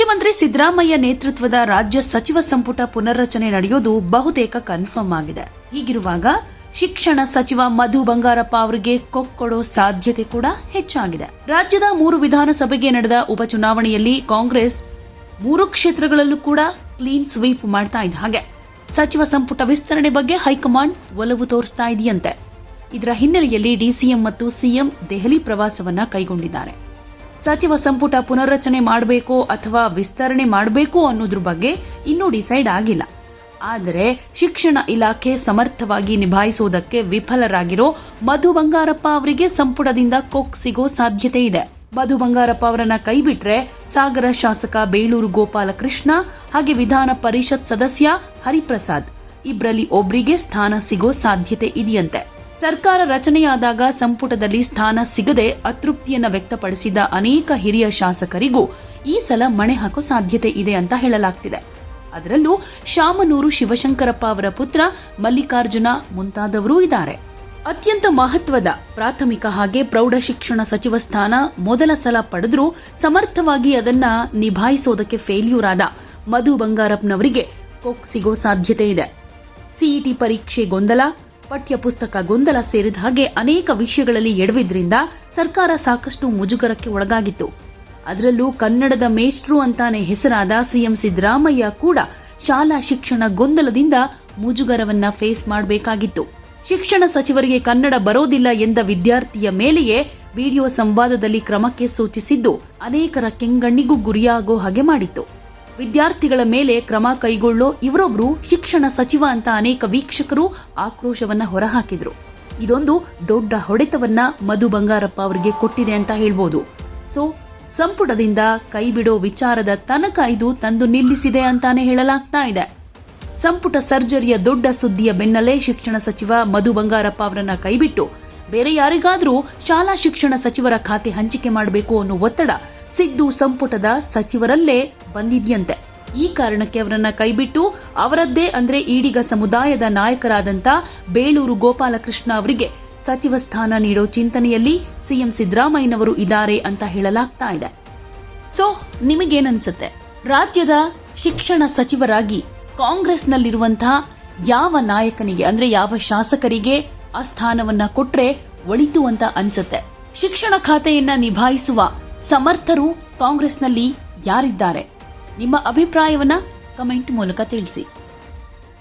ಮುಖ್ಯಮಂತ್ರಿ ಸಿದ್ದರಾಮಯ್ಯ ನೇತೃತ್ವದ ರಾಜ್ಯ ಸಚಿವ ಸಂಪುಟ ಪುನರ್ರಚನೆ ನಡೆಯೋದು ಬಹುತೇಕ ಕನ್ಫರ್ಮ್ ಆಗಿದೆ. ಹೀಗಿರುವಾಗ ಶಿಕ್ಷಣ ಸಚಿವ ಮಧು ಬಂಗಾರಪ್ಪ ಅವರಿಗೆ ಕೊಕ್ಕೊಡೋ ಸಾಧ್ಯತೆ ಕೂಡ ಹೆಚ್ಚಾಗಿದೆ. ರಾಜ್ಯದ ಮೂರು ವಿಧಾನಸಭೆಗೆ ನಡೆದ ಉಪಚುನಾವಣೆಯಲ್ಲಿ ಕಾಂಗ್ರೆಸ್ ಮೂರು ಕ್ಷೇತ್ರಗಳಲ್ಲೂ ಕೂಡ ಕ್ಲೀನ್ ಸ್ವೀಪ್ ಮಾಡ್ತಾ ಇದ್ದ ಹಾಗೆ. ಸಚಿವ ಸಂಪುಟ ವಿಸ್ತರಣೆ ಬಗ್ಗೆ ಹೈಕಮಾಂಡ್ ಒಲವು ತೋರಿಸ್ತಾ ಇದೆಯಂತೆ. ಇದರ ಹಿನ್ನೆಲೆಯಲ್ಲಿ ಡಿಸಿಎಂ ಮತ್ತು ಸಿಎಂ ದೆಹಲಿ ಪ್ರವಾಸವನ್ನ ಕೈಗೊಂಡಿದ್ದಾರೆ. ಸಚಿವ ಸಂಪುಟ ಪುನರ್ರಚನೆ ಮಾಡಬೇಕು ಅಥವಾ ವಿಸ್ತರಣೆ ಮಾಡಬೇಕು ಅನ್ನೋದ್ರ ಬಗ್ಗೆ ಇನ್ನೂ ಡಿಸೈಡ್ ಆಗಿಲ್ಲ. ಆದರೆ ಶಿಕ್ಷಣ ಇಲಾಖೆ ಸಮರ್ಥವಾಗಿ ನಿಭಾಯಿಸುವುದಕ್ಕೆ ವಿಫಲರಾಗಿರೋ ಮಧು ಬಂಗಾರಪ್ಪ ಅವರಿಗೆ ಸಂಪುಟದಿಂದ ಕೊಕ್ ಸಿಗೋ ಸಾಧ್ಯತೆ ಇದೆ. ಮಧು ಬಂಗಾರಪ್ಪ ಅವರನ್ನ ಕೈಬಿಟ್ರೆ ಸಾಗರ ಶಾಸಕ ಬೇಳೂರು ಗೋಪಾಲಕೃಷ್ಣ ಹಾಗೆ ವಿಧಾನ ಪರಿಷತ್ ಸದಸ್ಯ ಹರಿಪ್ರಸಾದ್. ಇಬ್ಬರಲ್ಲಿ ಒಬ್ರಿಗೆ ಸ್ಥಾನ ಸಿಗೋ ಸಾಧ್ಯತೆ ಇದೆಯಂತೆ. ಸರ್ಕಾರ ರಚನೆಯಾದಾಗ ಸಂಪುಟದಲ್ಲಿ ಸ್ಥಾನ ಸಿಗದೆ ಅತೃಪ್ತಿಯನ್ನು ವ್ಯಕ್ತಪಡಿಸಿದ ಅನೇಕ ಹಿರಿಯ ಶಾಸಕರಿಗೂ ಈ ಸಲ ಮಣೆ ಹಾಕೋ ಸಾಧ್ಯತೆ ಇದೆ ಅಂತ ಹೇಳಲಾಗ್ತಿದೆ. ಅದರಲ್ಲೂ ಶಾಮನೂರು ಶಿವಶಂಕರಪ್ಪ ಅವರ ಪುತ್ರ ಮಲ್ಲಿಕಾರ್ಜುನ ಮುಂತಾದವರೂ ಇದ್ದಾರೆ. ಅತ್ಯಂತ ಮಹತ್ವದ ಪ್ರಾಥಮಿಕ ಹಾಗೆ ಪ್ರೌಢ ಶಿಕ್ಷಣ ಸಚಿವ ಸ್ಥಾನ ಮೊದಲ ಸಲ ಪಡೆದರೂ ಸಮರ್ಥವಾಗಿ ಅದನ್ನ ನಿಭಾಯಿಸೋದಕ್ಕೆ ಫೇಲ್ಯೂರ್ ಆದ ಮಧು ಬಂಗಾರಪ್ಪನವರಿಗೆ ಕೊಕ್ ಸಿಗೋ ಸಾಧ್ಯತೆ ಇದೆ. ಸಿಇಟಿ ಪರೀಕ್ಷೆ ಗೊಂದಲ ಪಠ್ಯ ಪುಸ್ತಕ ಗೊಂದಲ ಸೇರಿದ ಹಾಗೆ ಅನೇಕ ವಿಷಯಗಳಲ್ಲಿ ಎಡವಿದ್ರಿಂದ ಸರ್ಕಾರ ಸಾಕಷ್ಟು ಮುಜುಗರಕ್ಕೆ ಒಳಗಾಗಿತ್ತು. ಅದರಲ್ಲೂ ಕನ್ನಡದ ಮೇಷ್ಟ್ರು ಅಂತಾನೆ ಹೆಸರಾದ ಸಿಎಂ ಸಿದ್ದರಾಮಯ್ಯ ಕೂಡ ಶಾಲಾ ಶಿಕ್ಷಣ ಗೊಂದಲದಿಂದ ಮುಜುಗರವನ್ನ ಫೇಸ್ ಮಾಡಬೇಕಾಗಿತ್ತು. ಶಿಕ್ಷಣ ಸಚಿವರಿಗೆ ಕನ್ನಡ ಬರೋದಿಲ್ಲ ಎಂದ ವಿದ್ಯಾರ್ಥಿಯ ಮೇಲೆಯೇ ವಿಡಿಯೋ ಸಂವಾದದಲ್ಲಿ ಕ್ರಮಕ್ಕೆ ಸೂಚಿಸಿದ್ದು ಅನೇಕರ ಕೆಂಗಣ್ಣಿಗೂ ಗುರಿಯಾಗೋ ಹಾಗೆ ಮಾಡಿತ್ತು. ವಿದ್ಯಾರ್ಥಿಗಳ ಮೇಲೆ ಕ್ರಮ ಕೈಗೊಳ್ಳೋ ಇವರೊಬ್ಬರು ಶಿಕ್ಷಣ ಸಚಿವ ಅಂತ ಅನೇಕ ವೀಕ್ಷಕರು ಆಕ್ರೋಶವನ್ನ ಹೊರಹಾಕಿದ್ರು. ಇದೊಂದು ದೊಡ್ಡ ಹೊಡೆತವನ್ನ ಮಧು ಬಂಗಾರಪ್ಪ ಅವರಿಗೆ ಕೊಟ್ಟಿದೆ ಅಂತ ಹೇಳ್ಬೋದು. ಸೊ, ಸಂಪುಟದಿಂದ ಕೈಬಿಡೋ ವಿಚಾರದ ತನಕ ಇದು ತಂದು ನಿಲ್ಲಿಸಿದೆ ಅಂತಾನೆ ಹೇಳಲಾಗ್ತಾ ಇದೆ. ಸಂಪುಟ ಸರ್ಜರಿಯ ದೊಡ್ಡ ಸುದ್ದಿಯ ಬೆನ್ನಲ್ಲೇ ಶಿಕ್ಷಣ ಸಚಿವ ಮಧು ಬಂಗಾರಪ್ಪ ಅವರನ್ನ ಕೈಬಿಟ್ಟು, ಬೇರೆ ಯಾರಿಗಾದರೂ ಶಾಲಾ ಶಿಕ್ಷಣ ಸಚಿವರ ಖಾತೆ ಹಂಚಿಕೆ ಮಾಡಬೇಕು ಅನ್ನೋ ಒತ್ತಡ ಸಿದ್ದು ಸಂಪುಟದ ಸಚಿವರಲ್ಲೇ ಬಂದಿದ್ಯಂತೆ. ಈ ಕಾರಣಕ್ಕೆ ಅವರನ್ನ ಕೈಬಿಟ್ಟು ಅವರದ್ದೇ ಅಂದ್ರೆ ಈಡಿಗ ಸಮುದಾಯದ ನಾಯಕರಾದಂತ ಬೇಲೂರು ಗೋಪಾಲಕೃಷ್ಣ ಅವರಿಗೆ ಸಚಿವ ಸ್ಥಾನ ನೀಡೋ ಚಿಂತನೆಯಲ್ಲಿ ಸಿಎಂ ಸಿದ್ದರಾಮಯ್ಯನವರು ಇದ್ದಾರೆ ಅಂತ ಹೇಳಲಾಗ್ತಾ ಇದೆ. ಸೊ, ನಿಮಗೇನನ್ಸುತ್ತೆ? ರಾಜ್ಯದ ಶಿಕ್ಷಣ ಸಚಿವರಾಗಿ ಕಾಂಗ್ರೆಸ್ನಲ್ಲಿರುವಂತಹ ಯಾವ ನಾಯಕನಿಗೆ ಅಂದ್ರೆ ಯಾವ ಶಾಸಕರಿಗೆ ಆ ಸ್ಥಾನವನ್ನ ಕೊಟ್ರೆ ಒಳಿತು ಅಂತ ಅನ್ಸುತ್ತೆ? ಶಿಕ್ಷಣ ಖಾತೆಯನ್ನ ನಿಭಾಯಿಸುವ ಸಮರ್ಥರು ಕಾಂಗ್ರೆಸ್ನಲ್ಲಿ ಯಾರಿದ್ದಾರೆ? ನಿಮ್ಮ ಅಭಿಪ್ರಾಯವನ್ನು ಕಮೆಂಟ್ ಮೂಲಕ ತಿಳಿಸಿ.